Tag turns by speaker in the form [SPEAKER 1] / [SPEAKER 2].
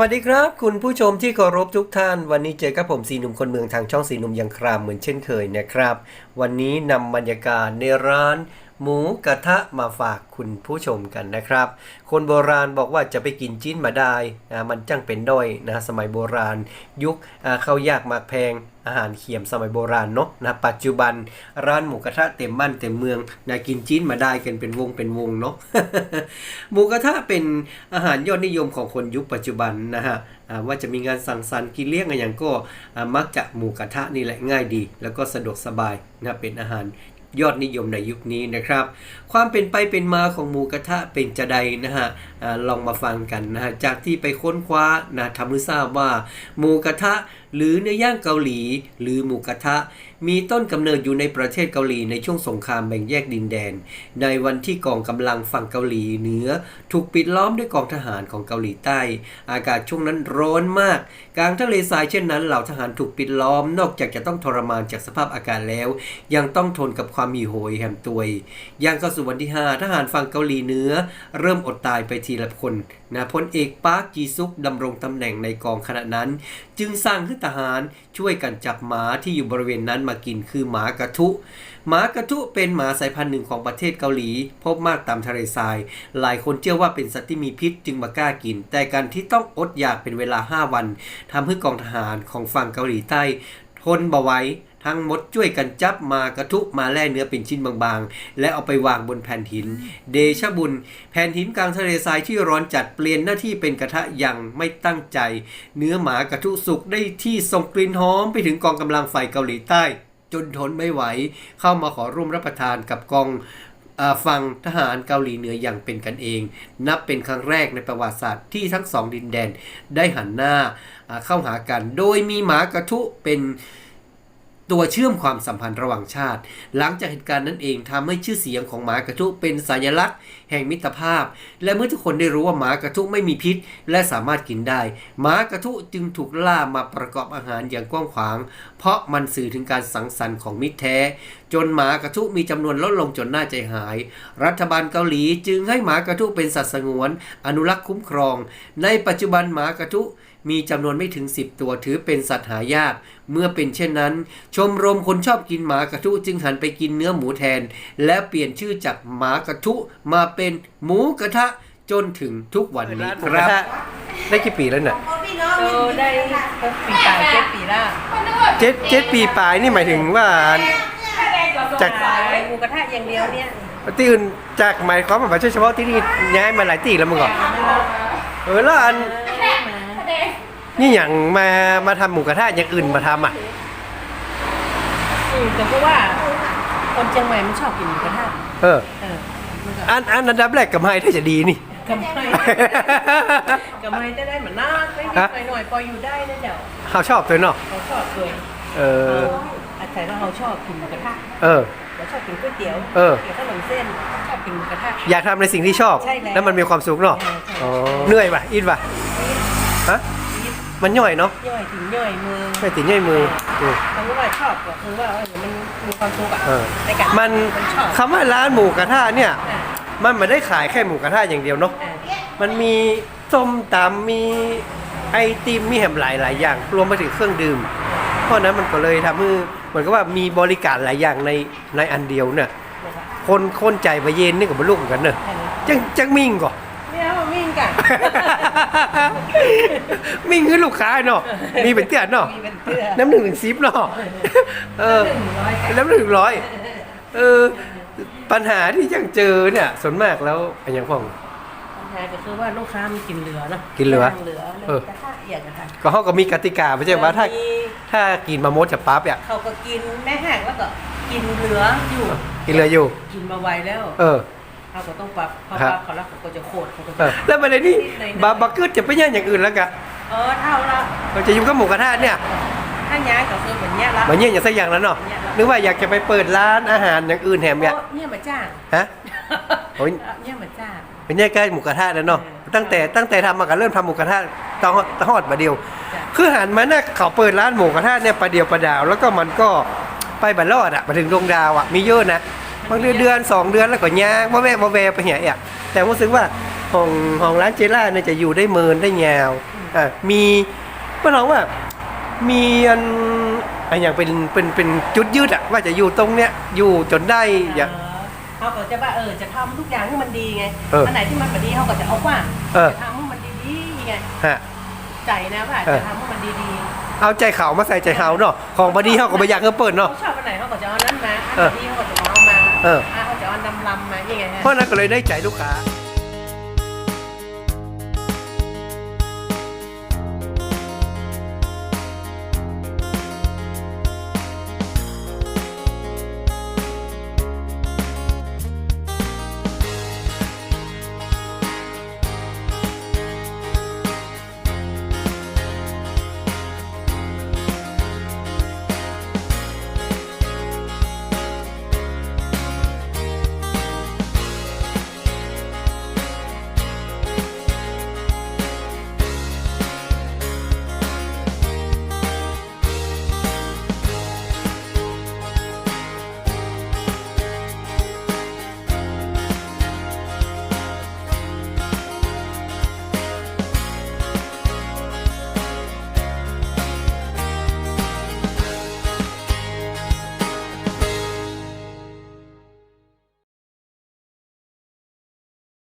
[SPEAKER 1] วัสดีครับ คุณผู้ชมที่เคารพทุกท่าน วันนี้เจอกับผมสีหนุ่มคนเมืองทางช่องสีหนุ่มยังครามเหมือนเช่นเคยนะครับ วันนี้นำบรรยากาศในร้าน หมูกระทะมาฝากคุณผู้ชมกันนะครับ คนโบราณบอกว่าจะไปกินจิ้นมาได้นะมันจังเป็นด้อยนะสมัยโบราณ ยุคอ่าข้าวยากมากแพงอาหารเขียมสมัยโบราณเนาะนะปัจจุบันร้านหมูกระทะเต็มบ้านเต็มเมืองนะกินจิ้นมาได้กันเป็นวงเป็นวงเนาะหมูกระทะเป็นอาหารยอดนิยมของคนยุคปัจจุบันนะฮะอ่าว่าจะมีงานสังสรรค์กินเลี้ยงอะไรอย่างก็มักจะหมูกระทะนี่แหละง่ายดี แล้วก็สะดวกสบายนะเป็นอาหาร ยอดนิยมในยุคนี้นะครับ ความเป็นไปเป็นมาของหมูกระทะเป็นจะใดนะฮะลองมาฟังกันนะฮะจากที่ไปค้นคว้านะทำให้ทราบว่าหมูกระทะ หรือเนื้อย่างเกาหลี หรือหมูกระทะ มีต้นกำเนิดอยู่ในประเทศเกาหลีในช่วงสงครามแบ่งแยกดินแดน ในวันที่กองกำลังฝั่งเกาหลีเหนือ ถูกปิดล้อมด้วยกองทหารของเกาหลีใต้ อากาศช่วงนั้นร้อนมาก กลางทะเลทรายเช่นนั้นเหล่าทหารถูกปิดล้อม นอกจากจะต้องทรมานจากสภาพอากาศแล้ว ยังต้องทนกับความหิวโหยแหมตัวยย่างเข้าสู่วันที่ 5 ทหารฝั่งเกาหลีเหนือ เริ่มอดตายไปทีละคนนะพลเอกปาร์คจีซุกดำรงตำแหน่งในกองขณะนั้น จึงสร้างให้นทหารช่วยกันจับหมาที่อยู่บริเวณนั้นมากินคือหมากระทุ หมากระทุเป็นหมาสายพันธุ์หนึ่งของประเทศเกาหลี พบมากตามทะเลทราย หลายคนเชื่อว่าเป็นสัตว์ที่มีพิษจึงมากล้ากิน แต่การที่ต้องอดอยากเป็นเวลา 5 วันทำให้กองทหารของฝั่งเกาหลีใต้ทนบ่ไว้ ทั้งหมดช่วยกันจับมากระทุมาแล่เนื้อเป็นชิ้นบางๆ และเอาไปวางบนแผ่นหิน เดชบุญ แผ่นหินกลางทะเลทรายที่ร้อนจัดเปลี่ยนหน้าที่เป็นกระทะอย่างไม่ตั้งใจ เนื้อหมากระทุสุกได้ที่ส่งกลิ่นหอมไปถึงกองกำลังไฟเกาหลีใต้ จนทนไม่ไหว เข้ามาขอร่วมรับประทานกับกองฟังทหารเกาหลีเหนืออย่างเป็นกันเอง นับเป็นครั้งแรกในประวัติศาสตร์ที่ทั้งสองดินแดนได้หันหน้าเข้าหากัน โดยมีหมากระทุเป็น ตัวเชื่อมความสัมพันธ์ระหว่างชาติ หลังจากเหตุการณ์นั้นเองทำให้ชื่อเสียงของหมากระทุเป็นสัญลักษณ์ แห่งมิตรภาพ และเมื่อทุกคนได้รู้ว่าหมากระทุไม่มีพิษ และสามารถกินได้ หมากระทุจึงถูกล่ามาประกอบอาหารอย่างกว้างขวาง เพราะมันสื่อถึงการสังสรรค์ของมิตรแท้ จนหมากระทุมีจำนวนลดลงจนน่าใจหาย รัฐบาลเกาหลีจึงให้หมากระทุเป็นสัตว์สงวน อนุรักษ์คุ้มครอง ในปัจจุบันหมากระทุ มีจำนวนไม่ถึง 10 ตัวถือเป็นสัตว์หายาก เมื่อเป็นเช่นนั้น ชมรมคนชอบกินหมากระทุจึงหันไปกินเนื้อหมูแทน และเปลี่ยนชื่อจากหมากระทุมาเป็นหมูกระทะจนถึงทุกวันนี้ครับได้กี่ปีแล้วเนี่ย
[SPEAKER 2] เออได้หกปีตายเจ็ดปีละ
[SPEAKER 1] เจ็ดเจ็ดปีปลายนี่หมายถึงว่าจาก
[SPEAKER 2] ขายหมูกระทะอย่างเดียวเนี่ย
[SPEAKER 1] ที่อื่นจากหมายความว่าไม่ใช่เฉพาะที่นี่ย้ายมาหลายที่แล้วมึงก่อนเออแล้วอัน นี่อย่างมามาทำหมูกระทะอย่างอื่นมาทำอะ
[SPEAKER 2] อืมแต่เพราะว่า คนเชียงใหม่มันชอบกินหมูกระทะ
[SPEAKER 1] เออ
[SPEAKER 2] เออมันก็
[SPEAKER 1] อันอันอันดับแรกกับไม้ถ้าจะดีนี่
[SPEAKER 2] กำไรกำไรได้ได้เหมือนนักไม่
[SPEAKER 1] ฮะ
[SPEAKER 2] นิดหน่อยๆพออยู่ได้นะเจ้า
[SPEAKER 1] เขาชอบตัวเนาะ
[SPEAKER 2] เขาชอบเลย
[SPEAKER 1] เออ
[SPEAKER 2] อาศัยว่าเขาชอบกินหมูกระทะ
[SPEAKER 1] เออ
[SPEAKER 2] เราชอบกินก๋วยเตี๋ยว
[SPEAKER 1] เออ
[SPEAKER 2] กินขนมเส้นชอบกินหมูกระทะ
[SPEAKER 1] อยากทำในสิ่งที่ชอบ
[SPEAKER 2] ใช่แล้ว
[SPEAKER 1] แล้วมันมีความสุขเนาะ
[SPEAKER 2] ใช่ใช่
[SPEAKER 1] อ๋อเหนื่อยป่ะอินป่ะฮะ มันย่อยเนาะ
[SPEAKER 2] ย่อยถึงย่อยมือ
[SPEAKER 1] ไม่ติดย่อยมืออืม
[SPEAKER 2] เพราะว่าชอบก็คือว่าเออมันมีความสุขอะ
[SPEAKER 1] เออ
[SPEAKER 2] ในการ
[SPEAKER 1] มัน
[SPEAKER 2] ชอบ
[SPEAKER 1] คำว่าร้านหมูกระทะเนี่ย
[SPEAKER 2] อะ
[SPEAKER 1] มันไม่ได้ขายแค่หมูกระทะอย่างเดียวเนาะ
[SPEAKER 2] อะ
[SPEAKER 1] มันมีส้มตำมีไอติมมีแหมหลายหลายอย่าง รวมไปถึงเครื่องดื่ม เพราะฉะนั้นมันก็เลยทำให้เหมือนกับว่ามีบริการหลายอย่างในในอันเดียวเนี่ย
[SPEAKER 2] นะคะ
[SPEAKER 1] คนคนใจไปเย็นนี่ก็บรรลุเหมือนกันเนอะ
[SPEAKER 2] แค่นี้
[SPEAKER 1] จังจังมิ่งก่อน
[SPEAKER 2] ไม่เอา วิ่งกัน
[SPEAKER 1] มิ่งคือลูกค้าเนาะมีเป็นเตือนเนาะ
[SPEAKER 2] มีเป็นเพื่อ
[SPEAKER 1] น้ำหนึ่งถึงซิปเนาะเออ
[SPEAKER 2] หนึ่งร้อยกัน
[SPEAKER 1] น้ำหนึ่งถึงร้อยเออปัญหาที่ยังเจอเนี่ยส่วนมากแล้วเป็นยังพ่อง
[SPEAKER 2] ปัญหาก็คือว่าลูกค้ามันกินเหลือเนาะ
[SPEAKER 1] กินเหลือ
[SPEAKER 2] นั่งเหลือ
[SPEAKER 1] เออ
[SPEAKER 2] กระทะอย่างกระทะ
[SPEAKER 1] ก็เขาก็มีกติกาไม่ใช่ว่าถ้า
[SPEAKER 2] มี
[SPEAKER 1] ถ้ากินมามดจะปั๊บอะ
[SPEAKER 2] เขาก็กินแม่แห้งแล้วก็กินเหลืออยู่
[SPEAKER 1] กินเลยอยู่
[SPEAKER 2] กินมาไวแล้ว
[SPEAKER 1] เออ
[SPEAKER 2] เขาก็ต้องปรับเพราะ
[SPEAKER 1] ครับ
[SPEAKER 2] ว่าเขาแล้วเขาก็จะโคตรเขาก็
[SPEAKER 1] เอ
[SPEAKER 2] จะ
[SPEAKER 1] อแล้วประเด็นนี้บาบาเกิดจะไปย่างอย่างอื่นแล้วกะ
[SPEAKER 2] เออเท่าละ
[SPEAKER 1] เราจะอยู่กับหมูกระทะเนี่ย
[SPEAKER 2] ถ้าย้ายก็คือแบบเนี้ยละ
[SPEAKER 1] มาเยี่ยงอย่างสักอย่างแล้วเนาะนึกว่าอยากจะไปเปิดร้านอาหารอย่างอื่นแถมเนี่ย
[SPEAKER 2] โอ้เนี่ยมาจ้าง
[SPEAKER 1] ฮะโอ้ย
[SPEAKER 2] เนี่ยมาจ้าง
[SPEAKER 1] เป็นแย่ใกล้หมูกระทะแล้วเนาะ
[SPEAKER 2] เออ
[SPEAKER 1] ตั้งแต่ตั้งแต่ทำมากันเริ่มทำหมูกระทะตอนตอนฮอดมาเดียว
[SPEAKER 2] จ้ะ
[SPEAKER 1] คือหันมาเนี่ยเขาเปิดร้านหมูกระทะเนี่ยประเดียวประดาว แล้วก็มันก็ไปบันรอดอะมาถึงดวงดาวอะมีเยอะนะ บางเดือนเดือนสองเดือนแล้วก็ย่างว่าแวะว่าแวะไปเหี้ยอะแต่รู้สึกว่าของของร้านเจล่าเนี่ยจะอยู่ได้เมินได้ยาว
[SPEAKER 2] อืม
[SPEAKER 1] อ่ามีเมื่อเราว่ามีอันอันอย่างเป็นเป็นเป็นจุดยืดอะว่าจะอยู่ตรงเนี้ยอยู่จนได้อย่าง
[SPEAKER 2] เขาก็จะว่าเออจะทำทุกอย่างให้มันดีไง
[SPEAKER 1] เอออั
[SPEAKER 2] นไหนที่มันไม่ดีเขาก็จะเอาว่า
[SPEAKER 1] เออ
[SPEAKER 2] จะทำให้มันดีๆไง
[SPEAKER 1] ฮะ
[SPEAKER 2] ใจนะว่า
[SPEAKER 1] เออ
[SPEAKER 2] จะทำให้มันดี
[SPEAKER 1] เอาใจเขามาใส่ใจเขาเนาะของบดีเขาก็ไม่อยากให้เปิด
[SPEAKER 2] ๆ
[SPEAKER 1] เนาะ
[SPEAKER 2] เขาชอบอันไหนเขาก็จะเอาอันนั้นมาอัน
[SPEAKER 1] เออ
[SPEAKER 2] นี้เขาก็จะ เอามา
[SPEAKER 1] เออ
[SPEAKER 2] อะเขาจะเอาอันดำๆมาอย่างไงฮะ
[SPEAKER 1] เพราะนั้นก็เลยได้ใจลูกค้า